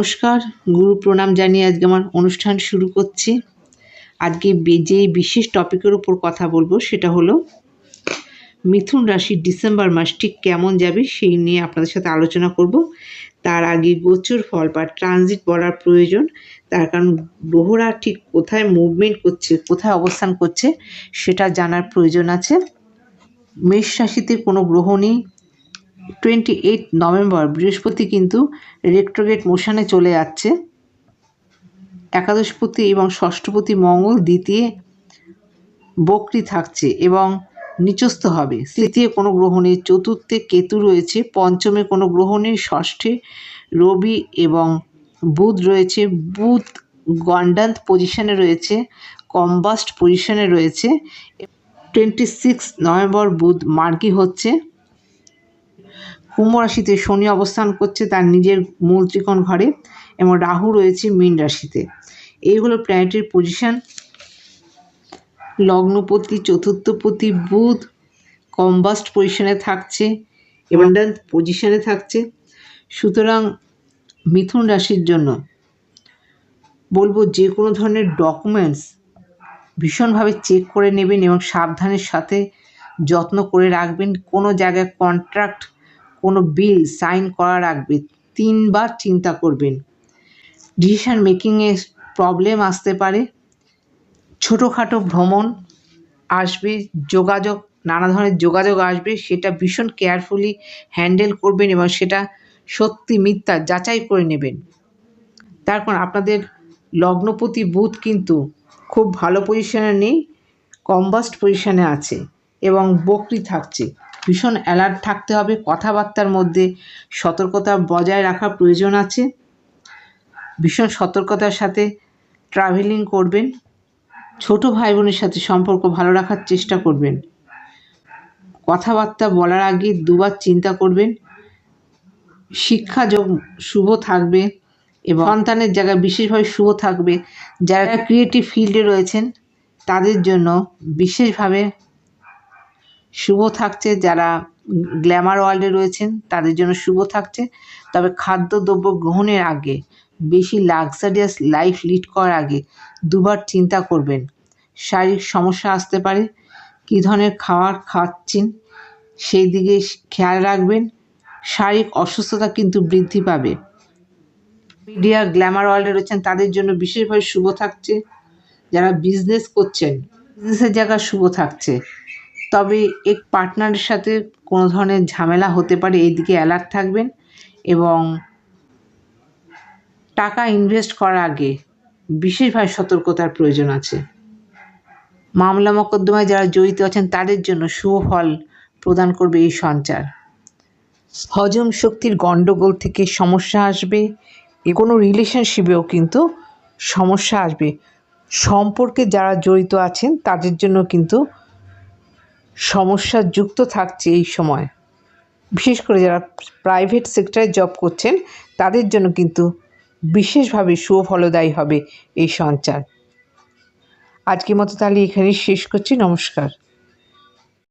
নমস্কার, গুরু প্রণাম জানিয়ে আজকে আমার অনুষ্ঠান শুরু করছি। আজকে যে বিশেষ টপিকের উপর কথা বলব সেটা হলো, মিথুন রাশির ডিসেম্বর মাস ঠিক কেমন যাবে সেই নিয়ে আপনাদের সাথে আলোচনা করব। তার আগে গোচর ফল বা ট্রানজিট বলার প্রয়োজন, তার কারণ গ্রহরা ঠিক কোথায় মুভমেন্ট করছে, কোথায় অবস্থান করছে সেটা জানার প্রয়োজন আছে। মেষ রাশিতে কোনো গ্রহ নেই টোয়েন্টি এইট নভেম্বর, বৃহস্পতি কিন্তু রেক্টোগেট মোশনে চলে যাচ্ছে। একাদশপতি এবং ষষ্ঠপতি মঙ্গল দ্বিতীয় বক্রি থাকছে এবং নিচস্থ হবে। তৃতীয় কোনো গ্রহ নেই, চতুর্থে কেতু রয়েছে, পঞ্চমে কোনো গ্রহ নেই, ষষ্ঠে রবি এবং বুধ রয়েছে। বুধ গন্ডান্ত পজিশনে রয়েছে কম্বাস্ট পজিশনে রয়েছে। টোয়েন্টি সিক্স নভেম্বর বুধ মার্গী হচ্ছে। কুম্ভ রাশিতে শনি অবস্থান করছে, তার নিজের মূল ত্রিকোণ ঘরে এবং রাহু রয়েছে মীন রাশিতে। এই হলো প্ল্যানেটের পজিশন লগ্নপতি, চতুর্থপতি, বুধ কম্বাস্ট পজিশনে থাকছে এবং পজিশনে থাকছে। সুতরাং মিথুন রাশির জন্য বলব যে কোনো ধরনের ডকুমেন্টস ভীষণভাবে চেক করে নেবেন এবং সাবধানের সাথে যত্ন করে রাখবেন। কোনো জায়গায় কন্ট্রাক্ট কোনো বিল সাইন করার আগে তিনবার চিন্তা করবেন। ডিসিশন মেকিংয়ে প্রবলেম আসতে পারে, ছোটোখাটো ভ্রমণ আসবে, যোগাযোগ, নানা ধরনের যোগাযোগ আসবে, সেটা ভীষণ কেয়ারফুলি হ্যান্ডেল করবেন এবং সেটা সত্যি মিথ্যা যাচাই করে নেবেন। তারপর আপনাদের লগ্নপতি বুধ কিন্তু খুব ভালো পজিশনে নেই কম্বাস্ট পজিশনে আছে এবং বকরি থাকছে। ভীষণ অ্যালার্ট থাকতে হবে, কথাবার্তার মধ্যে সতর্কতা বজায় রাখা প্রয়োজন আছে। ভীষণ সতর্কতার সাথে ট্রাভেলিং করবেন, ছোট ভাই বোনের সাথে সম্পর্ক ভালো রাখার চেষ্টা করবেন। কথাবার্তা বলার আগে দুবার চিন্তা করবেন, শিক্ষা যোগ শুভ থাকবে এবং সন্তানের জায়গায় বিশেষভাবে শুভ থাকবে। যারা ক্রিয়েটিভ ফিল্ডে রয়েছেন, তাদের জন্য বিশেষভাবে শুভ থাকছে যারা গ্ল্যামার ওয়ার্ল্ডে রয়েছেন, তাদের জন্য শুভ থাকছে। তবে খাদ্যদ্রব্য গ্রহণের আগে, বেশি লাক্সারিয়াস লাইফ লিড করার আগে দুবার চিন্তা করবেন, শারীরিক সমস্যা আসতে পারে, কী ধরনের খাবার খাচ্ছেন, সেই দিকে খেয়াল রাখবেন, শারীরিক অসুস্থতা কিন্তু বৃদ্ধি পাবে। মিডিয়া গ্ল্যামার ওয়ার্ল্ডে রয়েছেন, তাদের জন্য বিশেষভাবে শুভ থাকছে, যারা বিজনেস করছেন বিজনেসের জায়গা শুভ থাকছে। তবে এক পার্টনারের সাথে কোনো ধরনের ঝামেলা হতে পারে এই দিকে অ্যালার্ট থাকবেন। এবং টাকা ইনভেস্ট করার আগে বিশেষভাবে সতর্কতার প্রয়োজন আছে। মামলা মোকদ্দমায় যারা জড়িত আছেন, তাদের জন্য শুভ ফল প্রদান করবে এই সঞ্চার। হজম শক্তির গণ্ডগোল থেকে সমস্যা আসবে, এ কোনো রিলেশনশিপেও কিন্তু সমস্যা আসবে। সম্পর্কে যারা জড়িত আছেন, তাদের জন্য কিন্তু সমস্যা যুক্ত থাকছে এই সময়। বিশেষ করে যারা প্রাইভেট সেক্টরে জব করছেন, তাদের জন্য কিন্তু বিশেষভাবে সুফলদায়ী হবে এই সঞ্চার। আজকের মতো তাহলে এখানেই শেষ করছি। নমস্কার।